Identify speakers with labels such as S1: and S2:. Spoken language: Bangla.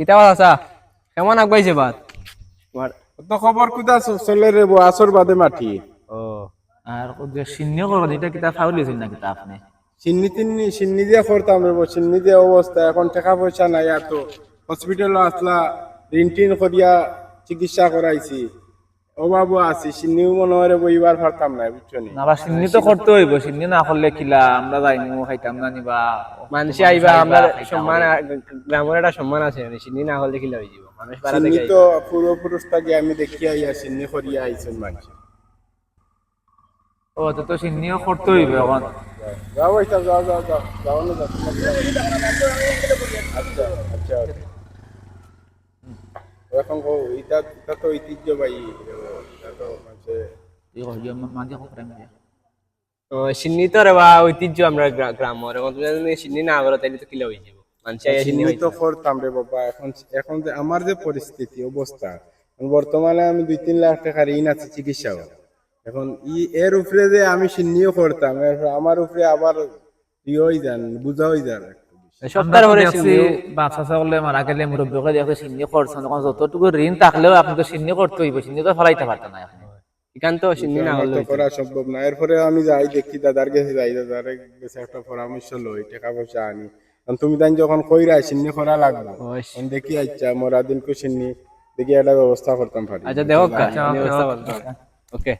S1: কিতাব আসা কেমন আগবাইছে বাদ তোমার
S2: তো খবর কুদা চলে রে বো আসর বাদে মাটি।
S1: ও
S3: আর শূন্য করবেন এটা কিতাব ফাউল হয়েছিল না কিতাব আপনি
S2: সিন্নি তিন্নি সিন্নি দিয়ে করতাম রে বো সিন্নি দিয়ে অবস্থা এখন টাকা পয়সা নাই আর তো। হসপিটাল আসলা ঋণ টিন করিয়া চিকিৎসা করাইছি অভাবও আছি সিন্নিও মনে হয় বইবার পারতাম না বুঝছ নি
S3: আবার সিন্নি তো করতে হইব সিন্নি না করলে কিলা আমরা যাইমু খাইতাম না নিবা
S1: মানুষে আইবা আমরা সম্মান গ্রামের একটা সম্মান আছে চিনি না হলে দেখিলে হয়ে যাব মানুষ
S2: সিন্নি
S1: দেখে
S2: তো পূর্বপুরুষ থাকি আমি দেখি আইয়া সিন্নি করিয়া আইছেন মানুষ
S3: ও তো তো সিন্নিও করতে হইব এখন
S2: যাও যাও যাও যাও যাও না যাও আচ্ছা আচ্ছা এখন এটা এটা তো ঐতিহ্যবাহী এটা তো
S3: এই কইয়া মাঝে করেন
S1: ও সিন্নি তো রে বা ঐতিহ্য আমরা গ্রা- গ্রামের এখন তুমি যদি সিন্নি না করো তাহলে তো কিলা হয়ে যাব সিন্নি
S2: সিন্নি তো করতাম রে বাবা। এখন এখন যে আমার যে পরিস্থিতি অবস্থা বর্তমানে আমি দুই তিন লাখ টাকা ঋণ আছে চিকিৎসা করার। এখন ই এর উপরে যে আমি সিন্নিও করতাম আমার উপরে আবার ই হয়ে যান বুঝা হয়ে যান।
S1: সপ্তাহ করে
S3: বাচ্চা ছাগলে মারা গেলে মুরব্বীকে দেখে সিন্নি করছেন তখন যতটুকু ঋণ থাকলেও সিন্নি করতে হইব সিন্নি তো ফেলাইতে পারতেন না আপনি
S1: এখান তো সিন্নি না হলে
S2: করা সম্ভব না। এরপরে আমি যাই দেখি দাদার কাছে যাই দাদার কাছে একটা পরামর্শ লই টাকা পয়সা আনি। তুমি তাই যখন কইরা সিন্নি করা লাগবে দেখি আচ্ছা মোরা দিন কো সিন্নি দেখি একটা ব্যবস্থা করতাম পারি
S1: আচ্ছা দেখো ওকে।